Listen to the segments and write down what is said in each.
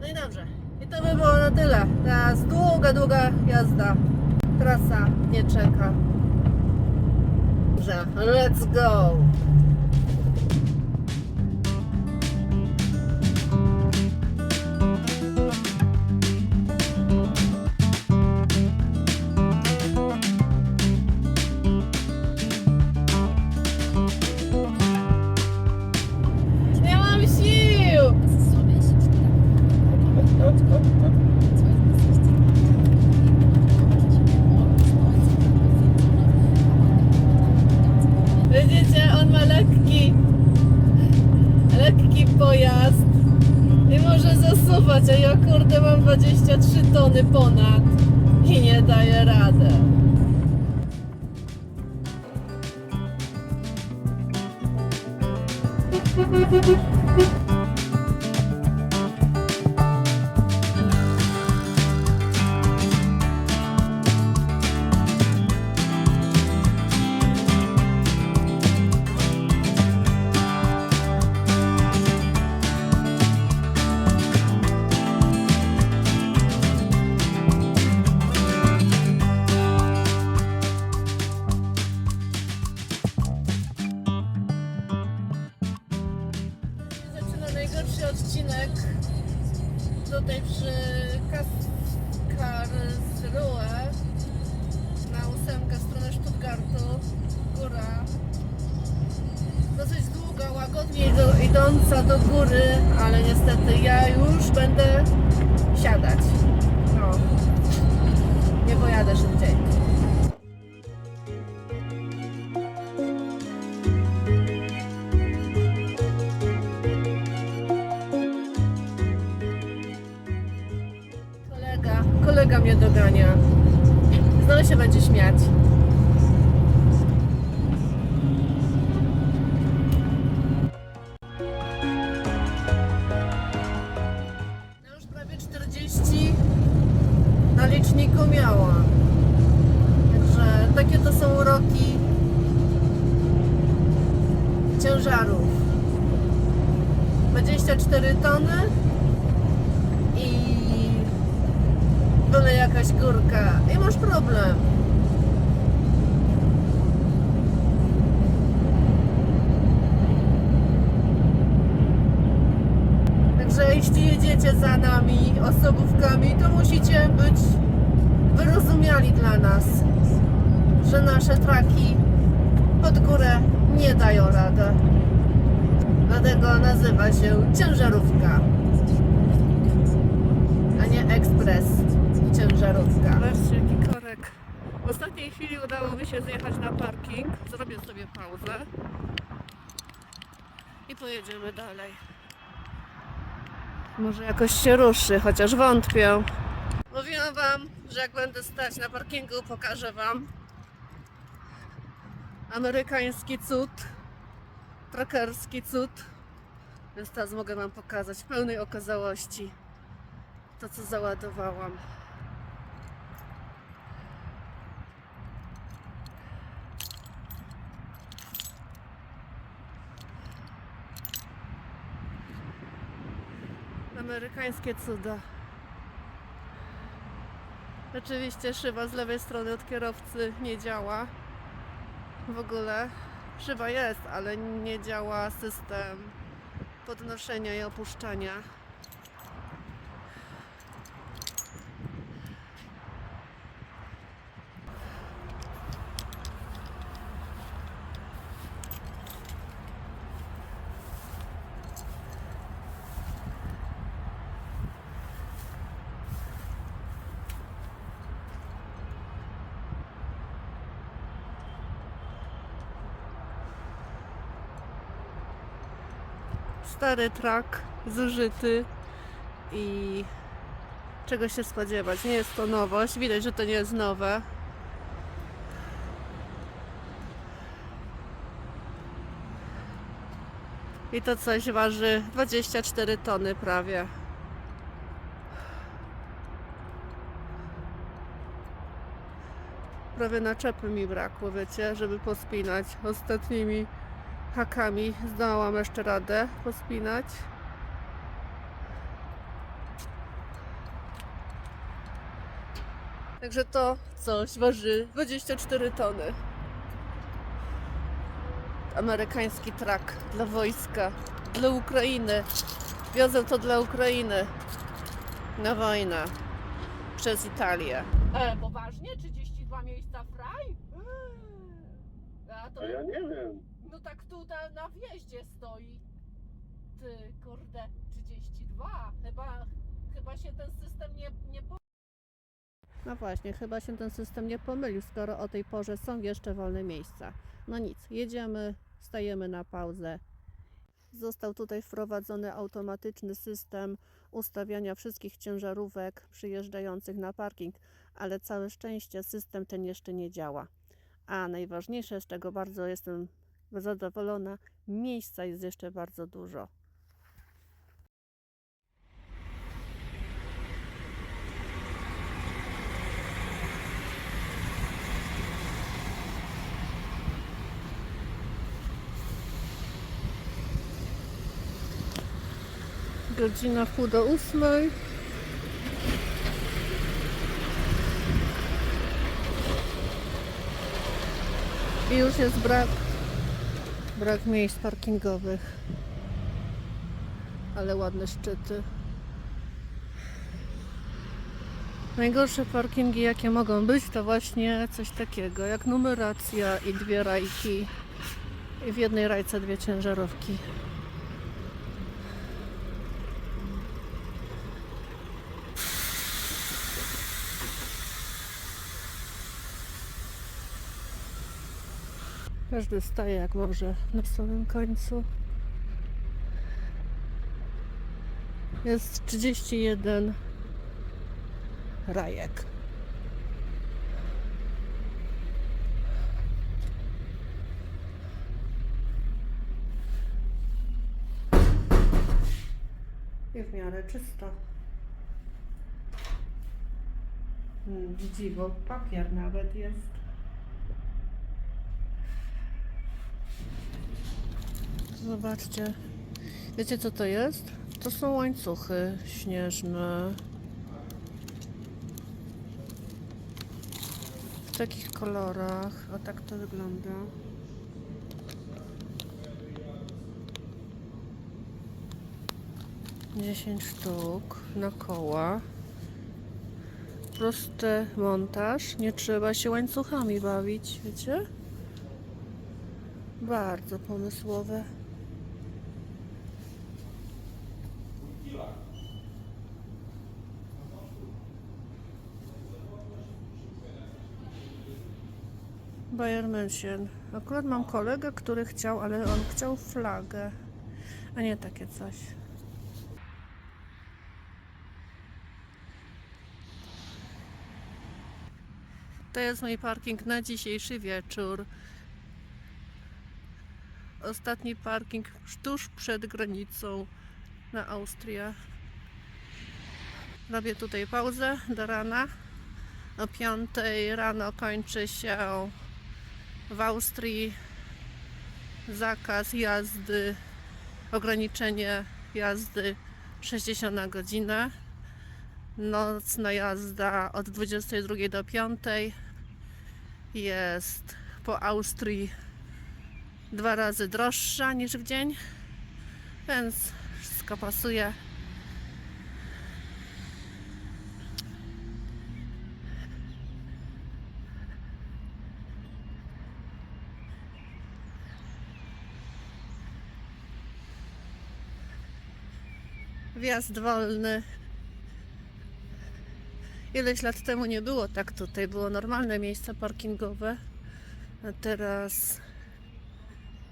No i dobrze. I to by było na tyle. Teraz długa, długa jazda. Trasa nie czeka. Dobrze, let's go. Zasuwać, a ja kurde mam 23 tony ponad i nie daję radę. Najgorszy odcinek tutaj przy Karlsruhe na ósemkę stronę Stuttgartu. Góra. Dosyć długa, łagodnie idą- idąca do góry, ale niestety ja już będę siadać. No. Nie pojadę szybciej. Kolega, kolega mnie dogania. Znowu się będzie śmiać. Ja już prawie 40 na liczniku miałam. Także takie to są uroki ciężarów. 24 tony jakaś górka i masz problem. Także jeśli jedziecie za nami osobówkami, to musicie być wyrozumiali dla nas, że nasze traki pod górę nie dają rady. Dlatego nazywa się ciężarówka a nie ekspres ciężarówka. Zobaczcie jaki korek. W ostatniej chwili udało mi się zjechać na parking. Zrobię sobie pauzę. I pojedziemy dalej. Może jakoś się ruszy, chociaż wątpię. Mówiłam wam, że jak będę stać na parkingu, pokażę wam amerykański cud, trackerski cud. Więc teraz mogę wam pokazać w pełnej okazałości to, co załadowałam. Amerykańskie cuda. Oczywiście szyba z lewej strony od kierowcy nie działa. W ogóle szyba jest, ale nie działa system podnoszenia i opuszczania. Stary trak, zużyty i czego się spodziewać. Nie jest to nowość, widać, że to nie jest nowe. I to coś waży 24 tony prawie. Prawie naczepy mi brakło, wiecie, żeby pospinać ostatnimi hakami zdałam jeszcze radę pospinać. Także to coś waży 24 tony. Amerykański trak dla wojska, dla Ukrainy. Wiozę to dla Ukrainy na wojnę przez Italię. E, poważnie? 32 miejsca fraj? Eee. A to... Ja nie wiem no tak tu na, wjeździe stoi. Ty, kurde, 32. Chyba, chyba się ten system nie, nie. No właśnie, chyba się ten system nie pomylił, skoro o tej porze są jeszcze wolne miejsca. No nic, jedziemy, stajemy na pauzę. Został tutaj wprowadzony automatyczny system ustawiania wszystkich ciężarówek przyjeżdżających na parking, ale całe szczęście system ten jeszcze nie działa. A najważniejsze, z czego bardzo jestem zadowolona, miejsca jest jeszcze bardzo dużo. Godzina pół do ósmej. I już jest brak, brak miejsc parkingowych. Ale ładne szczyty. Najgorsze parkingi jakie mogą być to właśnie coś takiego jak numeracja i dwie rajki. I w jednej rajce dwie ciężarówki. Każdy staje jak może na samym końcu. Jest 31 rajek. I w miarę czysto. Hmm, dziwo, papier nawet jest. Zobaczcie. Wiecie co to jest? To są łańcuchy śnieżne. W takich kolorach. O tak to wygląda. Dziesięć sztuk na koła. Prosty montaż. Nie trzeba się łańcuchami bawić, wiecie? Bardzo pomysłowe. Bayern München. Akurat mam kolegę, który chciał, ale on chciał flagę, a nie takie coś. To jest mój parking na dzisiejszy wieczór. Ostatni parking tuż przed granicą na Austrię. Robię tutaj pauzę do rana. O 5 rano kończy się w Austrii zakaz jazdy, ograniczenie jazdy 60 na godzinę. Nocna jazda od 22 do 5 jest po Austrii dwa razy droższa niż w dzień, więc wszystko pasuje. Wjazd wolny. Ileś lat temu nie było tak tutaj, było normalne miejsce parkingowe, a teraz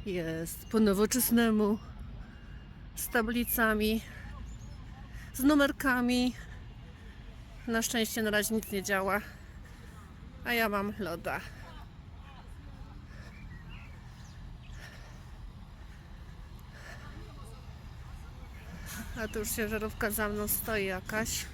jest po nowoczesnemu z tablicami, z numerkami. Na szczęście na razie nic nie działa, a ja mam loda. A tu już ciężarówka za mną stoi jakaś.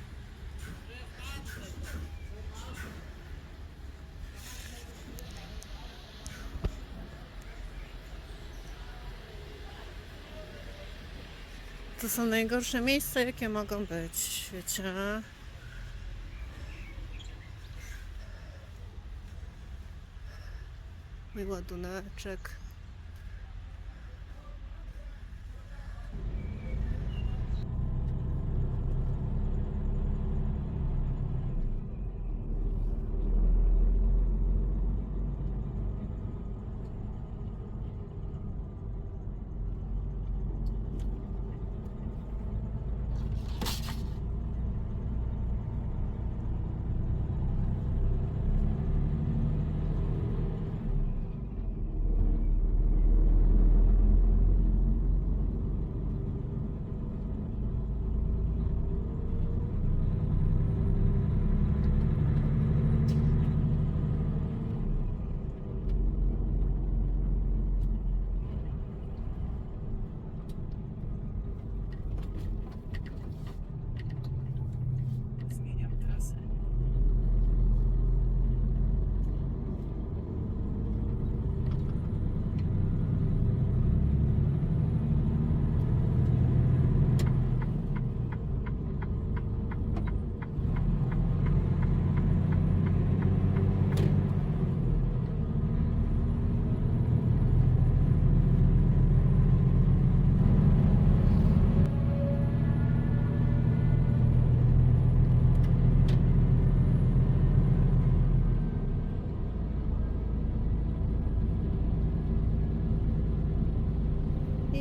To są najgorsze miejsca, jakie mogą być w świecie. Mój ładuneczek.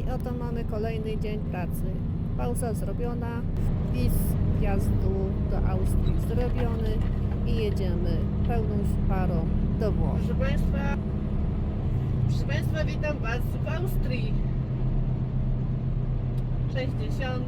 I oto mamy kolejny dzień pracy. Pauza zrobiona, wpis wjazdu do Austrii zrobiony i jedziemy pełną parą do Włoch. Proszę Państwa, proszę Państwa, witam Was w Austrii. 60.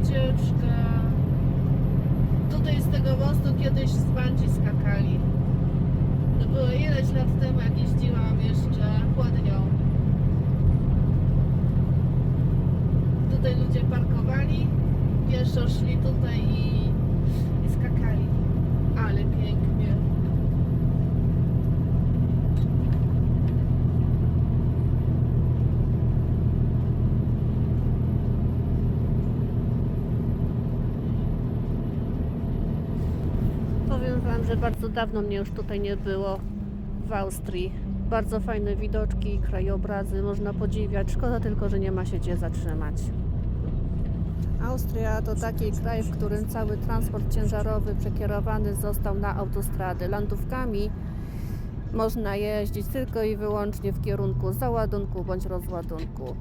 wycieczkę. Tutaj z tego mostu kiedyś z bandzi skakali. To było ileś lat temu, jak jeździłam jeszcze chłodnią. Tutaj ludzie parkowali, pieszo szli tutaj i, i skakali. Ale pięknie. Powiem Wam, że bardzo dawno mnie już tutaj nie było w Austrii. Bardzo fajne widoczki, krajobrazy, można podziwiać. Szkoda tylko, że nie ma się gdzie zatrzymać. Austria to taki kraj, w którym cały transport ciężarowy przekierowany został na autostrady. Landówkami można jeździć tylko i wyłącznie w kierunku załadunku bądź rozładunku.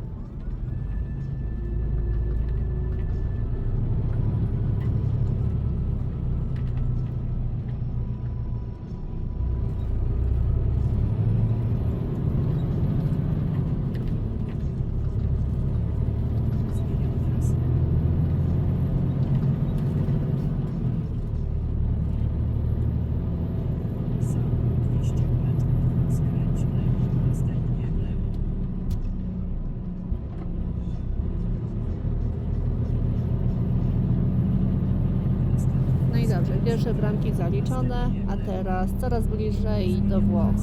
Pierwsze bramki zaliczone, a teraz coraz bliżej do Włoch.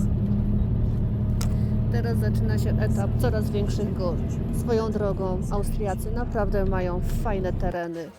Teraz zaczyna się etap coraz większych gór. Swoją drogą Austriacy naprawdę mają fajne tereny.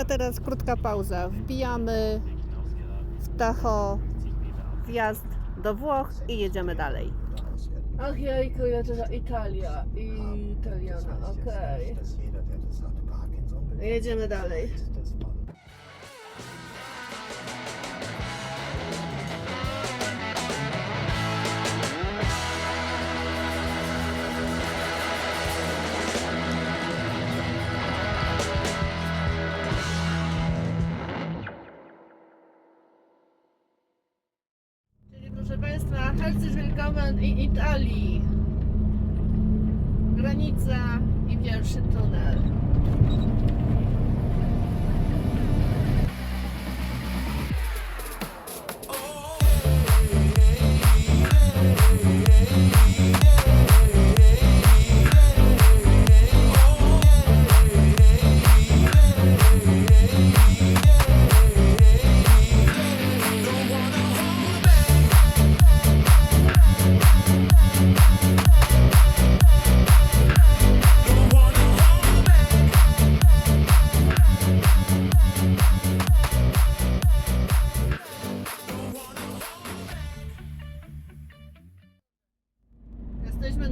A teraz krótka pauza. Wbijamy w Tacho 50 Meter ab. wjazd do Włoch i jedziemy dalej. Ach jejku, ja to Italia. Italiana, okej. Jedziemy dalej. Granica i pierwszy tunel.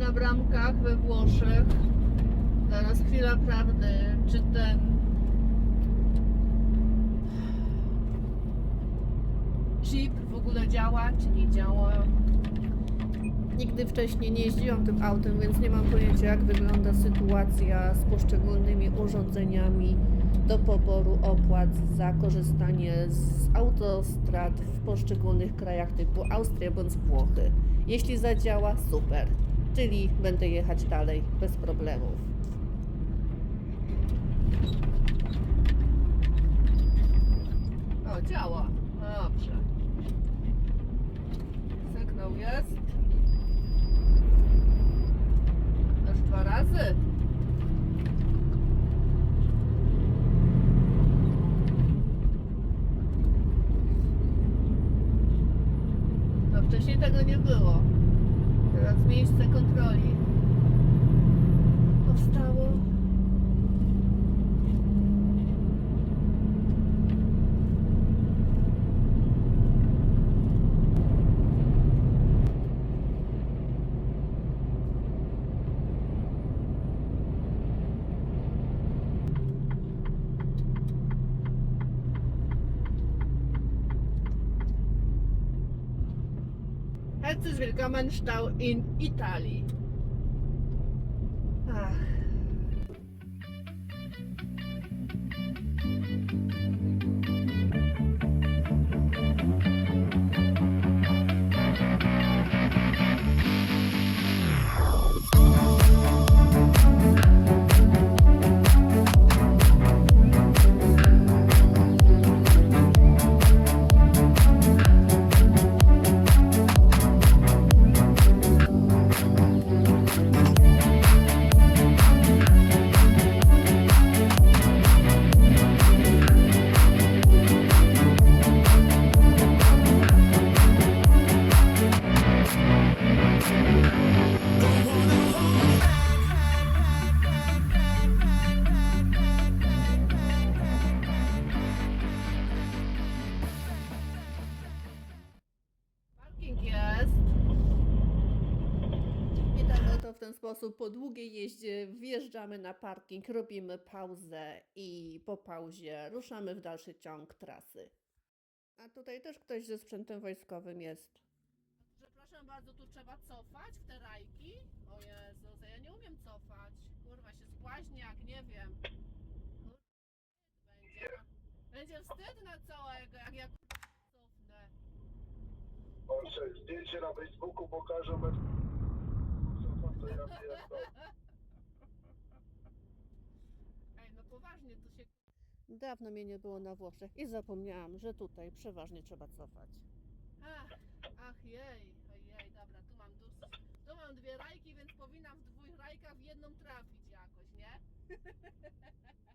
Na bramkach we Włoszech. Teraz chwila prawdy. Czy ten chip w ogóle działa, czy nie działa? Nigdy wcześniej nie jeździłam tym autem, więc nie mam pojęcia, jak wygląda sytuacja z poszczególnymi urządzeniami do poboru opłat za korzystanie z autostrad w poszczególnych krajach typu Austria bądź Włochy. Jeśli zadziała, super. Czyli będę jechać dalej bez problemów. O, działa. Dobrze. Sygnał jest. Aż dwa razy. No wcześniej tego nie było. Teraz miejsce kontroli powstało. Herzlich willkommen Stau in Italii. Wjeżdżamy na parking, robimy pauzę i po pauzie ruszamy w dalszy ciąg trasy. A tutaj też ktoś ze sprzętem wojskowym jest. Przepraszam bardzo, tu trzeba cofać w te rajki? O Jezus, ja nie umiem cofać. Kurwa, się spłaźni jak nie wiem. Kurwa, Będzie, będzie wstyd na całego, jak ja cofnę. Proszę, zdjęcie na Facebooku pokażę bez... Co ja pierdolę. Ej, no poważnie, tu się... Dawno mnie nie było na Włoszech i zapomniałam, że tutaj przeważnie trzeba cofać. Ach, ach jej, ojej, dobra, tu mam dus, tu mam dwie rajki, więc powinnam w dwóch rajkach w jedną trafić jakoś, nie?